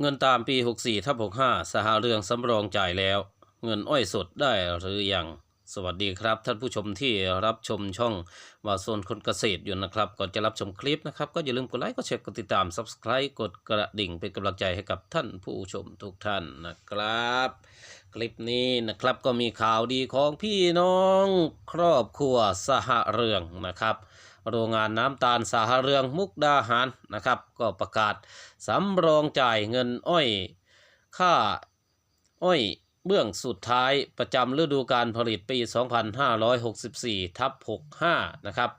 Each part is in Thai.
เงินตามปี 64ทับ65 สหเรืองสำรองจ่ายแล้ว เงินอ้อยสดได้หรือยัง สวัสดีครับ ท่านผู้ชมที่รับชมช่องวาโซนคนเกษตรอยู่นะครับ ก่อนจะรับชมคลิปนะครับ ก็อย่าลืมกดไลค์ กดแชร์ กดติดตาม Subscribe กดกระดิ่งเป็นกำลังใจให้กับท่านผู้ชมทุกท่านนะครับ คลิปนี้นะครับก็มีข่าวดีของพี่น้องครอบครัวสหเรืองนะครับ โรงงานน้ำตาลสาหเรืองมุกดาหารนะครับ ก็ประกาศสำรองจ่ายเงินอ้อยค่าอ้อยเบื้องสุดท้ายประจำฤดูการผลิตปี 2564 ทับ 65 นะครับ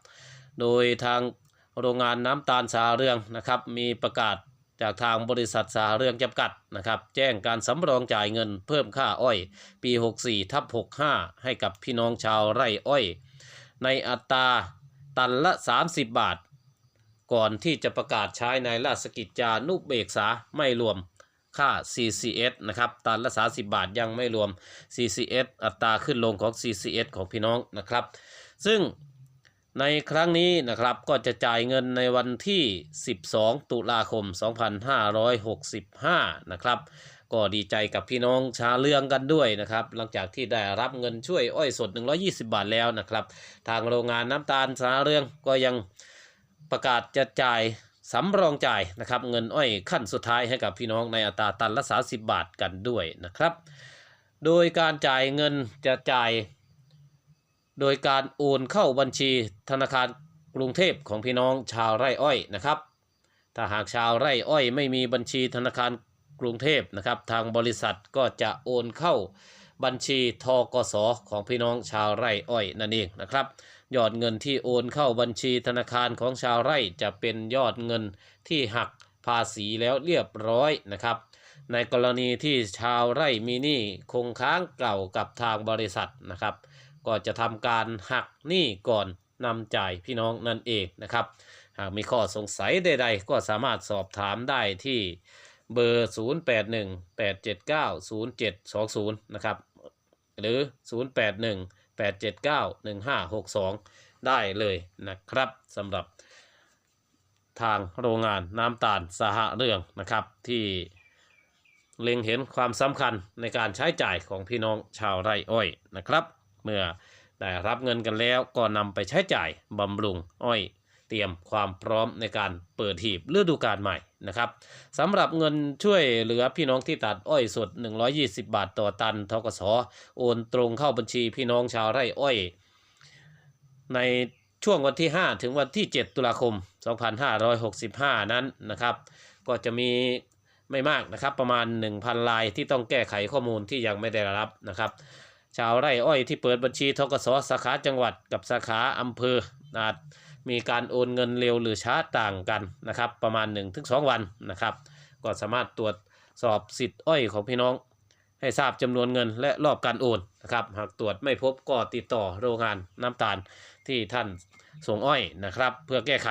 โดยทางโรงงานน้ำตาลสาเรืองนะครับ มีประกาศจากทางบริษัทสาเรืองจำกัดนะครับ แจ้งการสำรองจ่ายเงินเพิ่มค่าอ้อย ปี 64ทับ65 ให้กับพี่น้องชาวไร่อ้อย ในอัตรา ตันละ 30 บาท ก่อนที่จะประกาศใช้ในราชกิจจานุเบกษาไม่รวมค่า CCS นะครับ ตันละ 30 บาทยังไม่รวม CCS อัตราขึ้นลงของ CCS ของพี่น้องนะครับ ซึ่งในครั้งนี้นะครับก็จะจ่ายเงินในวันที่ 12 ตุลาคม 2565 นะครับ ก็ดีใจกับพี่น้องชาเลืองกันด้วยนะครับ หลังจากที่ได้รับเงินช่วยอ้อยสด 120 บาทแล้วนะครับ ทางโรงงานน้ำตาลสาเรืองก็ยังประกาศจะจ่ายสำรองจ่ายนะครับ เงินอ้อยขั้นสุดท้ายให้กับพี่น้องในอัตราตันละ 30 บาทกันด้วยนะครับ โดยการจ่ายเงินจะจ่าย โดยการโอนเข้าบัญชีธนาคารกรุงเทพของพี่น้องชาวไร่อ้อยนะครับ ถ้าหากชาวไร่อ้อยไม่มีบัญชีธนาคาร กรุงเทพนะครับ ทางบริษัทก็จะโอนเข้าบัญชีทกสของพี่น้องชาวไร่อ้อยนั่นเองนะครับ ยอดเงินที่โอนเข้าบัญชีธนาคารของชาวไร่จะเป็นยอดเงินที่หักภาษีแล้วเรียบร้อยนะครับ ในกรณีที่ชาวไร่มีหนี้คงค้างเก่ากับทางบริษัทนะครับ ก็จะทำการหักหนี้ก่อนนำจ่ายพี่น้องนั่นเองนะครับ หากมีข้อสงสัยใด ๆ ก็สามารถสอบถามได้ที่ เบอร์ 0818790720 นะครับ หรือ 0818791562 ได้เลยนะครับสำหรับทางโรงงานน้ำตาลสหเรื่องนะครับ ที่เล็งเห็นความสำคัญในการใช้จ่ายของพี่น้องชาวไร่อ้อยนะครับ เมื่อได้รับเงินกันแล้วก็นำไปใช้จ่ายบำรุงอ้อย เตรียมความพร้อมในการเปิดหีบฤดูกาลใหม่นะครับสำหรับเงินช่วยเหลือพี่น้องที่ตัดอ้อยสด 120 บาทต่อตันทกสโอนตรงเข้าบัญชีพี่น้องชาวไร่อ้อย ในช่วงวันที่ 5 ถึงวันที่ 7 ตุลาคม 2565 นั้นนะครับ ก็จะมีไม่มากนะครับ ประมาณ 1,000 ลายที่ต้องแก้ไขข้อมูลที่ยังไม่ได้รับนะครับ ชาวไร่อ้อยที่เปิดบัญชีทกสสาขาจังหวัดกับสาขาอำเภออาจ มีการโอนเงินเร็วหรือช้าต่างกันนะครับ ประมาณ 1-2 วันนะครับ ก็สามารถตรวจสอบสิทธิ์อ้อยของพี่น้อง ให้ทราบจำนวนเงินและรอบการโอนนะครับ หากตรวจไม่พบก็ติดต่อโรงงานน้ำตาลที่ท่านส่งอ้อยนะครับ เพื่อแก้ไข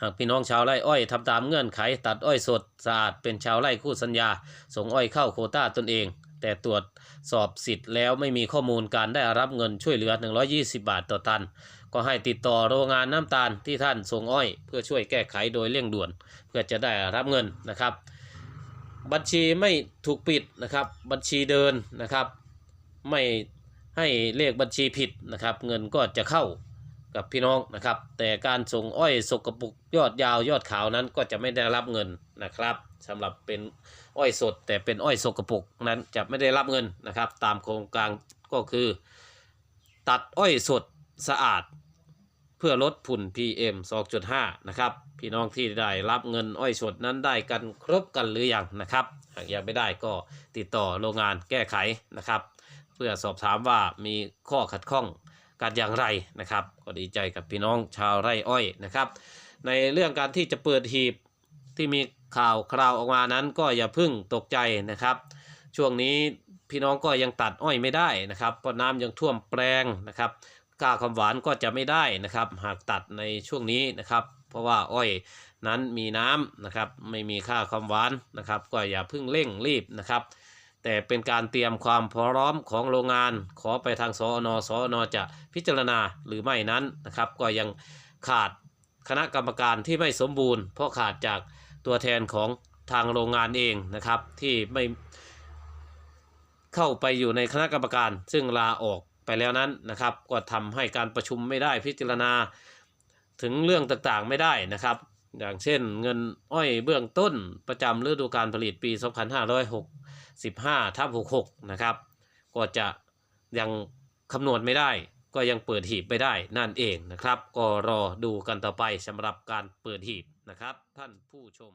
หากพี่น้องชาวไร่อ้อยทำตามเงื่อนไข ตัดอ้อยสดสะอาดเป็นชาวไร่คู่สัญญา ส่งอ้อยเข้าโคต้าตนเอง แต่ตรวจสอบสิทธิ์แล้วไม่มีข้อมูลการได้รับเงินช่วยเหลือ 120 บาทต่อตัน ก็ให้ติดต่อโรงงานน้ำตาลที่ท่านส่งอ้อย เพื่อช่วยแก้ไขโดยเร่งด่วน เพื่อจะได้รับเงินนะครับ บัญชีไม่ถูกปิดนะครับ บัญชีเดินนะครับ ไม่ให้เลขบัญชีผิดนะครับ เงินก็จะเข้า กับพี่น้องนะครับ แต่การส่งอ้อยสกปรกยอดยาวยอดขาวนั้นก็จะไม่ได้รับเงินนะครับสำหรับเป็นอ้อยสด แต่เป็นอ้อยสกปรกนั้นจะไม่ได้รับเงินนะครับ ตามโครงการก็คือ ตัดอ้อยสดสะอาด เพื่อลดฝุ่น PM 2.5 นะครับ พี่น้องที่ได้รับเงินอ้อยสดนั้นได้กันครบกันหรือยังนะครับ หากยังไม่ได้ก็ติดต่อโรงงานแก้ไขนะครับ เพื่อสอบถามว่ามีข้อขัดข้อง กันอย่างไรนะครับ ก็ดีใจกับพี่น้องชาวไร่อ้อยนะครับ ในเรื่องการที่จะเปิดหีบที่มีข่าวคราวออกมานั้นก็อย่าพึ่งตกใจนะครับ ช่วงนี้พี่น้องก็ยังตัดอ้อยไม่ได้นะครับเพราะน้ำยังท่วมแปลงนะครับกล้าคำหวานก็จะไม่ได้นะครับ หากตัดในช่วงนี้นะครับ เพราะว่าอ้อยนั้นมีน้ำนะครับ ไม่มีค่าความหวานนะครับ ก็อย่าพึ่งเร่งรีบนะครับ แต่เป็นการเตรียมความพร้อมของโรงงาน ขอไปทางสอนสอนจะพิจารณาหรือไม่นั้นนะครับ ก็ยังขาดคณะกรรมการที่ไม่สมบูรณ์ เพราะขาดจากตัวแทนของทางโรงงานเองนะครับ ที่ไม่เข้าไปอยู่ในคณะกรรมการ ซึ่งลาออกไปแล้วนั้นนะครับ ก็ทำให้การประชุมไม่ได้พิจารณา ถึงเรื่องต่างๆไม่ได้นะครับ อย่างเช่นเงินอ้อยเบื้องต้นประจำฤดูการผลิตปี 15ทับ66นะครับก็จะยังคำนวณไม่ได้ ก็ยังเปิดหีบไม่ได้นั่นเองนะครับ ก็รอดูกันต่อไปสำหรับการเปิดหีบนะครับ ท่านผู้ชม